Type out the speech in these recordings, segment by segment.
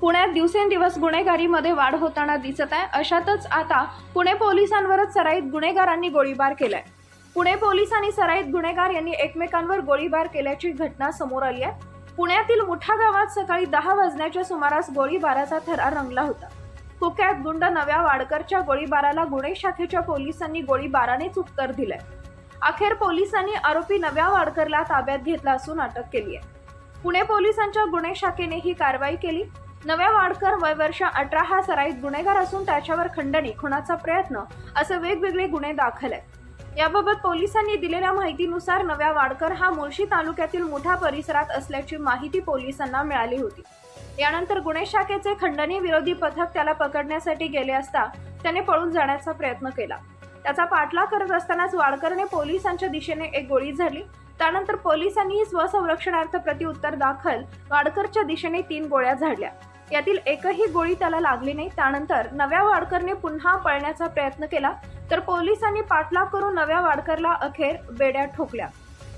पुण्यात दिवसेंदिवस गुन्हेगारीमध्ये वाढ होताना दिसत आहे. अशातच आता पुणे पोलिसांवरच सराईत गुन्हेगारांनी गोळीबार केलाय. पुणे पोलीस आणि सराईत गुन्हेगार यांनी एकमेकांवर गोळीबार केल्याची घटना समोर आली आहे. पुण्यातील मुठा गावात सकाळी दहा वाजण्याच्या सुमारास गोळीबाराचा थरार रंगला होता. कुख्यात गुंड नव्या वाडकरच्या गोळीबाराला गुन्हे शाखेच्या पोलिसांनी गोळीबारानेच उत्तर दिलंय. अखेर पोलिसांनी आरोपी नव्या वाडकरला ताब्यात घेतला असून अटक केली आहे. पुणे पोलिसांच्या गुन्हे शाखेने ही कारवाई केली. नव्या वाडकर वय वर्ष अठरा हा सराईत गुन्हेगार असून त्याच्यावर खंडणी खुनाचा प्रयत्न असे वेगवेगळे गुन्हे दाखल आहेत. याबाबत पोलिसांनी दिलेल्या माहितीनुसार नव्या वाडकर हा मुळशी तालुक्यातील मोठ्या परिसरात असल्याची माहिती पोलिसांना मिळाली होती. यानंतर गुन्हे शाखेचे खंडणी विरोधी पथक त्याला पकडण्यासाठी गेले असता त्याने पळून जाण्याचा प्रयत्न केला. त्याचा पाठलाग करत असतानाच वाडकरने पोलिसांच्या दिशेने एक गोळी झाली त्यानंतर पोलिसांनी स्वसंरक्षणार्थ प्रतिउत्तर दाखल वाडकरच्या दिशेने तीन गोळ्या झाडल्या. यातील एकही गोळी त्याला लागली नाही. त्यानंतर नव्या वाडकरने पुन्हा पळण्याचा प्रयत्न केला तर पोलिसांनी पाठलाग करून नव्या वाडकरला अखेर बेड्या ठोकल्या.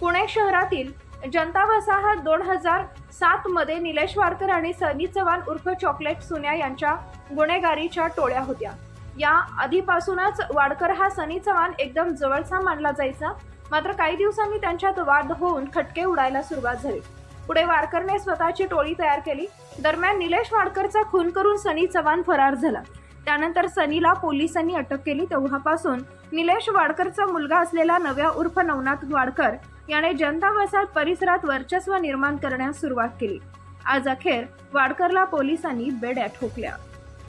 पुणे शहरातील जनता वसाहत दोन हजार सात मध्ये निलेश वाडकर आणि सनी चव्हाण उर्फ चॉकलेट सुन्या यांच्या गुन्हेगारीच्या टोळ्या होत्या. या आधीपासूनच वाडकर हा सनी चव्हाण एकदम जवळचा मानला जायचा. मात्र काही दिवसांनी त्यांच्यात वाद होऊन खटके उडायला सुरुवात झाली. पुढे वाडकरने स्वतःची टोळी तयार केली. दरम्यान निलेश वाडकरचा खून करून सनी चव्हाण फरार झाला. त्यानंतर सनीला पोलिसांनी अटक केली. तेव्हापासून निलेश वाडकरचा मुलगा असलेला नव्या उर्फ नवनाथ वाडकर याने जनता वसाहत परिसरात वर्चस्व निर्माण करण्यास सुरुवात केली. आज अखेर वाडकरला पोलिसांनी बेड्या ठोकल्या.